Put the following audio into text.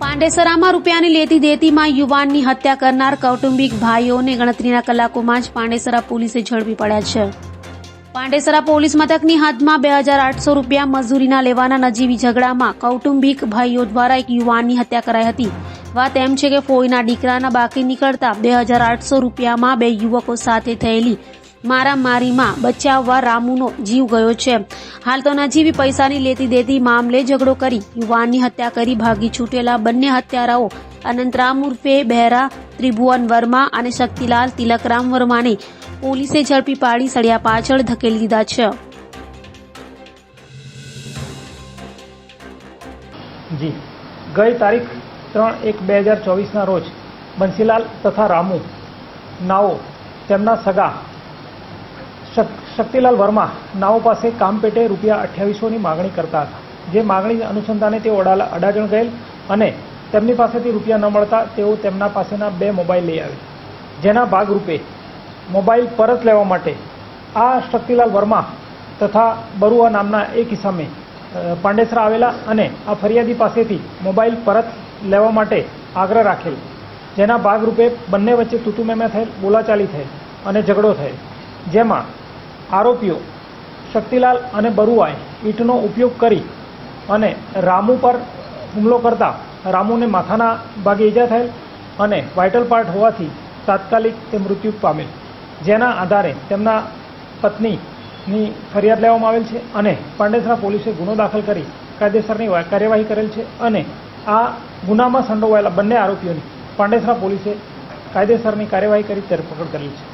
પાંડેસરામાં રૂપિયાની લેતી દેતીમાં યુવાનની હત્યા કરનાર કૌટુંબિક ભાઈઓને ગણતરીના કલાકોમાં જ પાંડેસરા પોલીસે ઝડપી પડ્યા છે. પાંડેસરા પોલીસ મથકની હદમાં બે હજાર આઠસો રૂપિયા મજૂરીના લેવાના નજીવી ઝઘડામાં કૌટુંબિક ભાઈઓ દ્વારા એક યુવાનની હત્યા કરાઈ હતી. વાત એમ છે કે ફોઈના દીકરાના બાકી નીકળતા બે હજાર આઠસો રૂપિયામાં બે યુવકો સાથે થયેલી મારામારીમાં બચાવવા રામુનો જીવ ગયો છે. હાલ તો નજીવી પૈસાની લેતી દેતી મામલે ઝઘડો કરી યુવાનની હત્યા કરી ભાગી છૂટેલા બંને હત્યારાઓ અનંતરામ ઉર્ફે બહેરા, ત્રિભુવન વર્મા અને શક્તિલાલ તિલકરામ વર્માને પોલીસે ઝડપી પાડી સળિયા પાછળ ધકેલી દીધા છે. જી. ગઈ તારીખ ત્રણ એક બે હજાર ચોવીસના રોજ બંસીલાલ તથા રામુ, નાઓ, તેમના સગા શક્તિલાલ વર્મા નાઓ પાસે કામ પેટે રૂપિયા અઠ્યાવીસોની માગણી કરતા હતા. જે માગણી અનુસંધાને તેઓ અડાજણ ગયેલ અને તેમની પાસેથી રૂપિયા ન મળતા તેઓ તેમના પાસેના બે મોબાઈલ લઈ આવે જેના ભાગરૂપે મોબાઈલ પરત લેવા માટે આ શક્તિલાલ વર્મા તથા બરુઆ નામના એક ઇસમે પાંડેસરા આવેલા અને આ ફરિયાદી પાસેથી મોબાઈલ પરત લેવા માટે આગ્રહ રાખેલ. જેના ભાગરૂપે બંને વચ્ચે તૂતુમેમે થયેલ બોલાચાલી થયેલ અને ઝઘડો થયેલ. જેમાં આરોપીઓ શક્તિલાલ અને બરુઆએ ઈંટનો ઉપયોગ કરી અને રામુ પર હુમલો કરતા રામુને માથાના ભાગે ઈજા થયેલ અને વાઇટલ પાર્ટ હોવાથી તાત્કાલિક તે મૃત્યુ પામેલ. જેના આધારે તેમના પત્નીની ફરિયાદ લેવામાં આવેલ છે અને પાંડેસરા પોલીસે ગુનો દાખલ કરી કાયદેસરની કાર્યવાહી કરેલ છે અને આ ગુનામાં સંડોવાયેલા બંને આરોપીઓની પાંડેસરા પોલીસે કાયદેસરની કાર્યવાહી કરી ધરપકડ કરેલ છે.